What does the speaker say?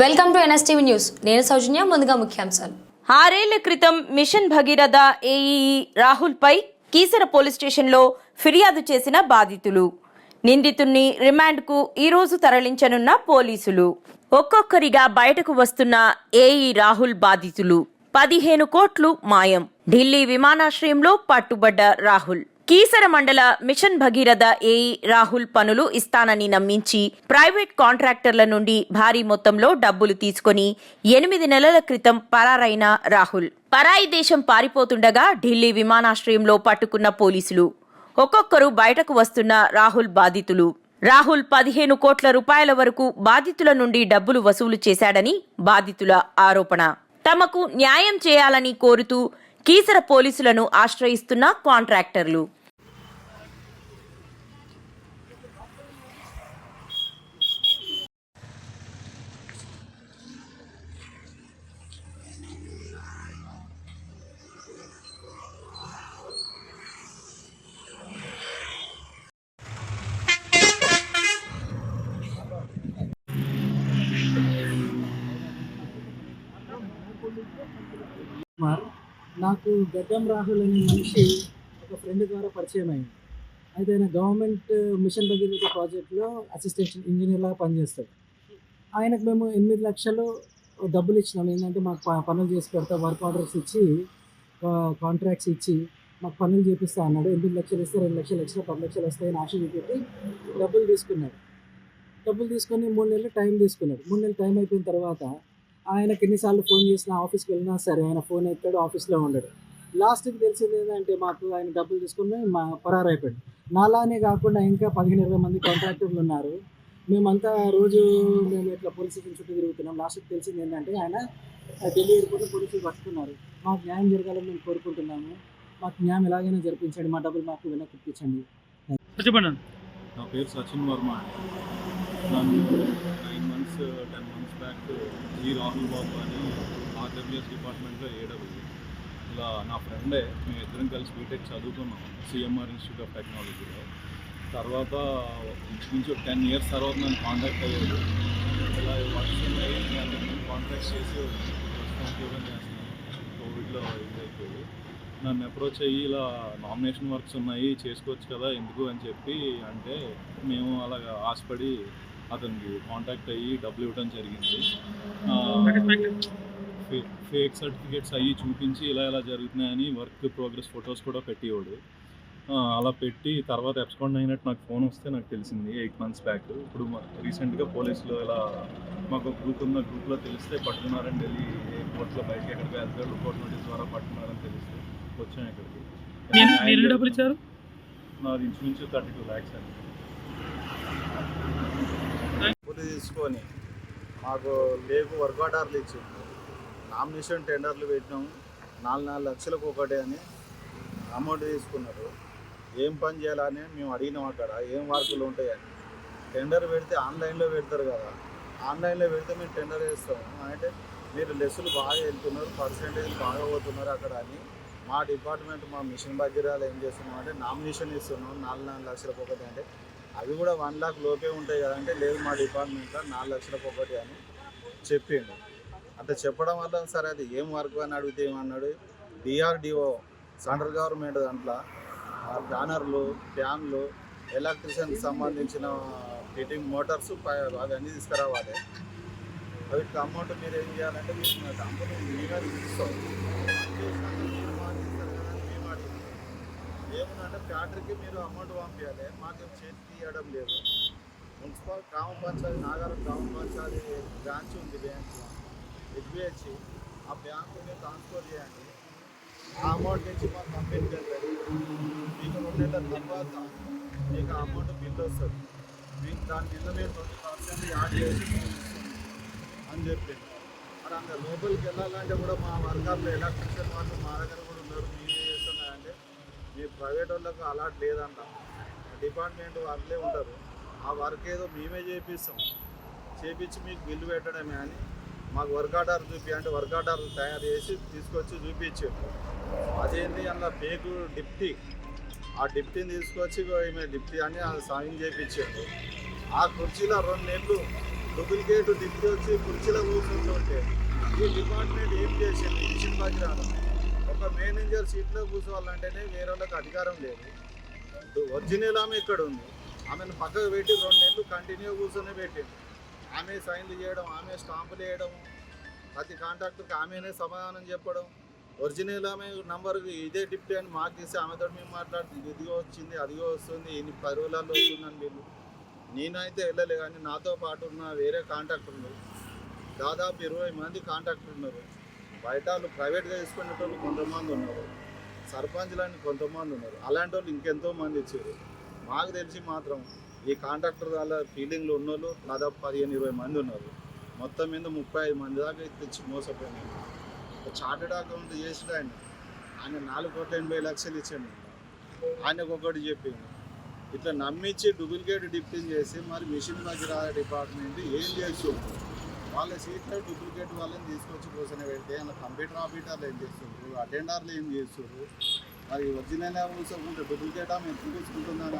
Welcome to NSTV news. నేను సౌజన్య ముందుగా ముఖ్యాంశాలు. ఆరేళ్ళ క్రితం మిషన్ భగీరథ ఏఈఈ రాహుల్పై కీసర పోలీస్ స్టేషన్లో ఫిర్యాదు చేసిన బాధితులు. నిందితుణ్ణి రిమాండ్కు ఈరోజు తరలించనున్న పోలీసులు. ఒక్కొక్కరిగా బయటకు వస్తున్న ఏఈ రాహుల్ బాధితులు. పదిహేను కోట్లు మాయం. ఢిల్లీ విమానాశ్రయంలో పట్టుబడ్డ రాహుల్. కీసర మండల మిషన్ భగీరథ ఏఈ రాహుల్ పనులు ఇస్తానని నమ్మించి ప్రైవేట్ కాంట్రాక్టర్ల నుండి భారీ మొత్తంలో డబ్బులు తీసుకొని ఎనిమిది నెలల క్రితం పరారైన రాహుల్. పరాయి దేశం పారిపోతుండగా ఢిల్లీ విమానాశ్రయంలో పట్టుకున్న పోలీసులు. ఒక్కొక్కరు బయటకు వస్తున్న రాహుల్ బాధితులు. రాహుల్ పదిహేను కోట్ల రూపాయల వరకు బాధితుల నుండి డబ్బులు వసూలు చేశాడని బాధితుల ఆరోపణ. తమకు న్యాయం చేయాలని కోరుతూ కీసర పోలీసులను ఆశ్రయిస్తున్న కాంట్రాక్టర్లు. కుమార్ నాకు గడ్డం రాహుల్ అనే మనిషి ఒక ఫ్రెండ్ ద్వారా పరిచయం అయింది. అయితే ఆయన గవర్నమెంట్ మిషన్ భగీరథ ప్రాజెక్ట్లో అసిస్టెంట్ ఇంజనీర్లా పనిచేస్తాడు. ఆయనకు మేము ఎనిమిది లక్షలు డబ్బులు ఇచ్చినాం. ఏంటంటే మాకు ప- పనులు చేసి పెడతా వర్క్ ఆర్డర్స్ ఇచ్చి కాంట్రాక్ట్స్ ఇచ్చి మాకు పనులు చేపిస్తా అన్నాడు. ఎనిమిది లక్షలు ఇస్తే రెండు లక్షలు ఎక్స్ట్రా పది లక్షలు వస్తాయని ఆశ చూపెట్టి డబ్బులు తీసుకున్నాడు. డబ్బులు తీసుకొని మూడు నెలలు టైం తీసుకున్నాడు. మూడు నెలలు టైం అయిపోయిన తర్వాత ఆయనకి ఎన్నిసార్లు ఫోన్ చేసినా ఆఫీస్కి వెళ్ళినా సరే ఆయన ఫోన్ ఎత్తాడు ఆఫీస్లో ఉండడు. లాస్ట్కి తెలిసింది ఏంటంటే మాకు ఆయన డబ్బులు తీసుకుని మా పరారైపోయాడు. నాలానే కాకుండా ఇంకా పదిహేను ఇరవై మంది కాంట్రాక్టర్లు ఉన్నారు. మేమంతా రోజు మేము ఇట్లా పోలీస్ స్టేషన్ చుట్టూ తిరుగుతున్నాం. లాస్ట్కి తెలిసింది ఏంటంటే ఆయన ఢిల్లీ ఎయిర్పోర్ట్లో పోలీసులు పట్టుకున్నారు. మాకు న్యాయం జరగాలని మేము కోరుకుంటున్నాము. మాకు న్యాయం ఎలాగైనా జరిపించండి. మా డబ్బులు మాకు వెనక్కి ఇప్పించండి. చెప్పండి నా పేరు సచిన్ వర్మ నన్ను nine months ten months back G Rahul Babu అని ఆర్డబ్ల్యూఎస్ డిపార్ట్మెంట్లో ఏడబ్ల్యూ ఇలా నా ఫ్రెండే మేము ఇద్దరం కలిసి బీటెక్ చదువుకున్నాం సిఎంఆర్ ఇన్స్టిట్యూట్ ఆఫ్ టెక్నాలజీలో తర్వాత ఇంచుమించు టెన్ ఇయర్స్ తర్వాత నన్ను కాంటాక్ట్ అయ్యాడు. ఇలా వర్క్స్ ఉన్నాయి నేను కాంటాక్ట్ చేసి ఉద్యోగం చేస్తున్నాను. కోవిడ్లో ఇదైపోయి నన్ను అప్రోచ్ అయ్యి ఇలా నామినేషన్ వర్క్స్ ఉన్నాయి చేసుకోవచ్చు కదా ఎందుకు అని చెప్పి అంటే మేము అలాగా ఆశపడి అతనికి కాంటాక్ట్ అయ్యి డబ్బులు ఇవ్వడం జరిగింది. ఫేక్ సర్టిఫికేట్స్ అయ్యి చూపించి ఇలా ఇలా జరుగుతున్నాయని వర్క్ ప్రోగ్రెస్ ఫొటోస్ కూడా పెట్టేవాడు. అలా పెట్టి తర్వాత ఎబ్స్కాండ్ అయినట్టు నాకు ఫోన్ వస్తే నాకు తెలిసింది ఎయిట్ మంత్స్ బ్యాక్ ఇప్పుడు రీసెంట్గా పోలీసులు ఇలా మాకు గ్రూప్ ఉన్న గ్రూప్లో తెలిస్తే పట్టుకున్నారని ఢిల్లీ ఎయిర్పోర్ట్లో బయటకి ఎక్కడికి వెళ్తే రిపోర్ట్ నోటీస్ ద్వారా పట్టుకున్నారని తెలిస్తే వచ్చాను ఇక్కడికి. నాది ఇంచుమించు థర్టీ టూ ల్యాక్స్ అండి డబ్బులు తీసుకొని మాకు లేకు వర్క్ ఆర్డర్లు ఇచ్చిండు. నామినేషన్ టెండర్లు పెట్టినాము. నాలుగు నాలుగు లక్షలకు ఒకటే అని అమౌంట్ తీసుకున్నారు. ఏం పని చేయాలని మేము అడిగినాం అక్కడ. ఏం వర్కులు ఉంటాయని. టెండర్ పెడితే ఆన్లైన్లో పెడతారు కదా. ఆన్లైన్లో పెడితే మేము టెండర్ వేస్తాము. అంటే మీరు లెస్సులు బాగా వెళ్తున్నారు పర్సంటేజ్ బాగా పోతున్నారు అక్కడ అని మా డిపార్ట్మెంట్ మా మిషన్ భగీరాలు ఏం చేస్తున్నాం అంటే నామినేషన్ ఇస్తున్నాం. నాలుగు నాలుగు లక్షలకు ఒకటి అంటే అవి కూడా వన్ లాక్ లోపే ఉంటాయి కదంటే లేదు మా డిపార్ట్మెంట్లో నాలుగు లక్షలకు ఒకటి అని చెప్పిండు. అంటే చెప్పడం వల్ల సరే అది ఏం వర్క్ అని అడిగితే ఏమన్నాడు? డిఆర్డిఓ సెంట్రల్ గవర్నమెంట్ దాంట్లో ఆ బ్యానర్లు ఫ్యాన్లు ఎలక్ట్రిషియన్కి సంబంధించిన ఫిట్టింగ్ మోటార్స్ అవన్నీ తీసుకురావాలి. వీటికి అమౌంట్ మీరు ఏం చేయాలంటే మీరు కంపెనీ మీరే తీసుకోవాలి ఏమన్నా ఫ్యాక్టరీకి మీరు అమౌంట్ పంపించాలి మాకు చేతికి ఇవ్వడం లేదు. మున్సిపల్ గ్రామ పంచాయతీ నాగారం గ్రామ పంచాయతీ బ్రాంచ్ ఉంది బ్యాంక్లో ఎస్బిహెచ్ ఆ బ్యాంకుని ట్రాన్స్ఫర్ చేయండి. ఆ అమౌంట్ నుంచి మా కంపెనీకి మీకు రెండు నెలల తర్వాత మీకు అమౌంట్ బిల్ వస్తుంది. మీకు దాని బిల్లు మీరు ట్వంటీ పర్సెంట్ యాడ్ చేసి అని చెప్పింది మరి అంత లోపలికి వెళ్ళాలంటే కూడా మా వర్గాల్లో ఎలక్ట్రిషియన్ వాళ్ళు మా దగ్గర కూడా ఉన్నారు ప్రైవేట్ వాళ్ళకు అలాట్ లేదంట. డిపార్ట్మెంట్ వాళ్ళే ఉంటారు. ఆ వర్క్ ఏదో మేమే చేపిస్తాం. చేపించి మీకు బిల్లు పెట్టడమే అని మాకు వర్క్ ఆర్డర్ చూపి అంటే వర్క్ ఆర్డర్ తయారు చేసి తీసుకొచ్చి చూపించారు. అదేంటి అన్న పేకు డిప్టీ. ఆ డిప్టీని తీసుకొచ్చి ఈమె డిప్టీ అని సాయం చేయించాడు ఆ కుర్చీలో రెండు నెలలు డూప్లికేట్ డిప్టీ వచ్చి కుర్చీలో కూర్చుంటుంటే ఈ డిపార్ట్మెంట్ ఏం చేసింది? మిషన్ భగీరథ ఒక మేనేజర్ సీట్లో కూర్చోవాలంటేనే వేరే వాళ్ళకి అధికారం లేదు. ఒరిజినల్ ఆమె ఇక్కడ ఉంది. ఆమెను పక్కకు పెట్టి రెండు నెలలు కంటిన్యూ కూర్చొని పెట్టింది. ఆమె సైన్లు చేయడం ఆమె స్టాంపులు వేయడం ప్రతి కాంట్రాక్టర్కి ఆమెనే సమాధానం చెప్పడం. ఒరిజినల్ ఆమె నంబర్ ఇదే డిప్టీ అని మాకు ఇస్తే ఆమెతో మేము మాట్లాడుతుంది ఇదిగో వచ్చింది అదిగో వస్తుంది ఇన్ని పది రోజులలో వస్తుందని వీళ్ళు. నేనైతే వెళ్ళలే కానీ నాతో పాటు ఉన్న వేరే కాంట్రాక్టర్లు దాదాపు ఇరవై మంది కాంట్రాక్టర్ ఉన్నారు. బయట వాళ్ళు ప్రైవేట్గా చేసుకునేటోళ్ళు కొంతమంది ఉన్నారు. సర్పంచ్లని కొంతమంది ఉన్నారు. అలాంటి వాళ్ళు ఇంకెంతో మంది ఇచ్చారు. మాకు తెలిసి మాత్రం ఈ కాంట్రాక్టర్ వాళ్ళ ఫీలింగ్లు ఉన్నోళ్ళు దాదాపు పదిహేను ఇరవై మంది ఉన్నారు. మొత్తం మీద ముప్పై ఐదు మంది దాకా తెచ్చి మోసపోయినాయి ఒక చార్టెడ్ అకౌంట్ చేసాడు ఆయన. ఆయన నాలుగు కోట్ల ఎనభై లక్షలు ఇచ్చాడు. ఆయనకు ఒకటి చెప్పింది ఇట్లా నమ్మించి డూప్లికేట్ డిప్టింగ్ చేసి మరి మిషన్ మధ్య డిపార్ట్మెంట్ ఏం చేసి వాళ్ళ సీట్లో డూప్లికేట్ వాళ్ళని తీసుకొచ్చి కూర్చొని పెడితే అలా కంప్యూటర్ ఆపరేటర్లు ఏం చేస్తున్నారు అటెండర్లు ఏం చేస్తున్నారు మరి ఒరిజినల్ కూర్చోకుంటే డూప్లికేటా మేము ఎందుకు కూర్చుంటుందని